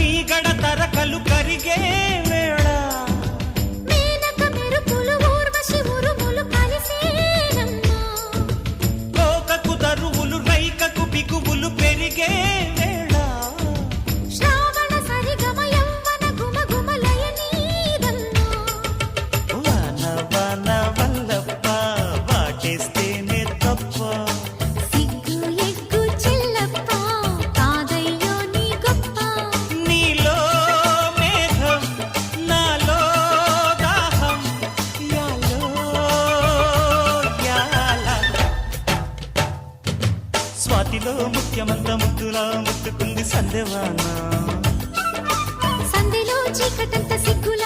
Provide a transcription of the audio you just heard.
మీగడ తరకలు కరిగే స్వాతిలో ముఖ్యమంత ముద్దులా ముద్దుకుంది సందేవానా సంధిలో చీకటంత సిగ్గుల